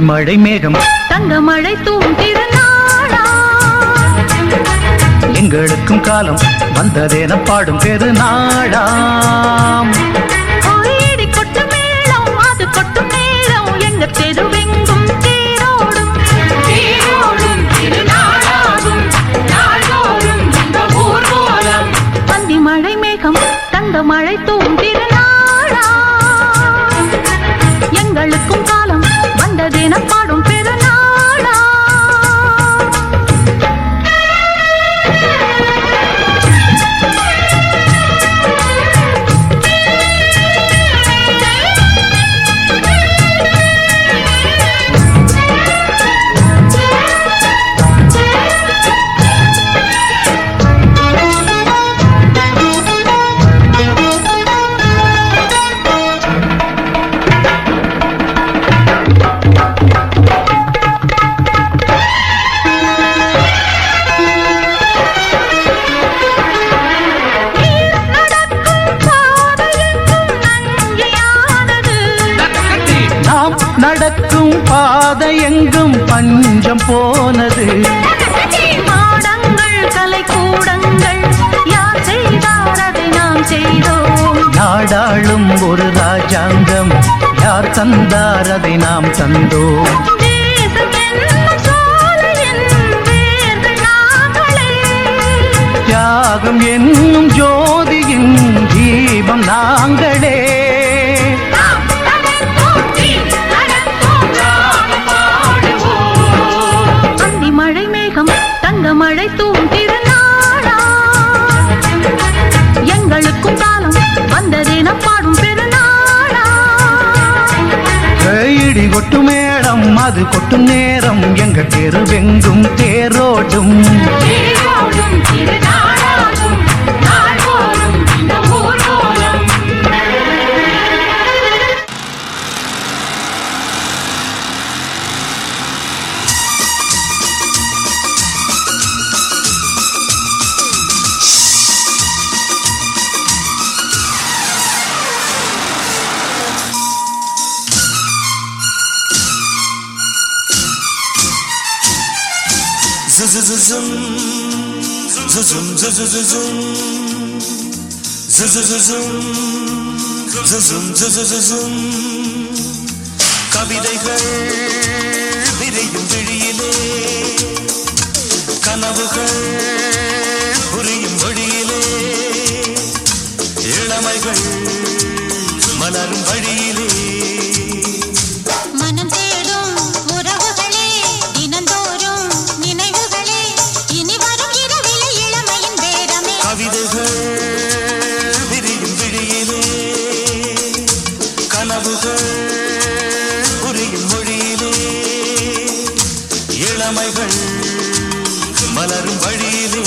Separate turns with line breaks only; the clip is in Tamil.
மழை மேகம்.
தங்க மழை தூம் திருநாளா
எங்களுக்கும் காலம் வந்ததென பாடும் பெருநாளாம்.
மழை மேகம் தங்க மழை தூம் திருநாளா எங்களுக்கும் காலம் வந்ததென பாடும் நடக்கும்
பாதை எங்கும் பஞ்சம் போனது.
மாடங்கள் கலை கூடங்கள் யார் செய்தார் அதை நாம் செய்தோம்?
நாடாளும் ஒரு ராஜாங்கம் யார் தந்தார் அதை நாம் தந்தோம்? தியாகம் என்னும் ஜோதியின் தீபம் நாங்களே. காது கொட்டும் நேரம் எங்க தெருவெங்கும் தேரோடும்
கவிதைகள் விரியும் விழியிலே கனவுகள் கடமைகள் மலரும் வழியிலே.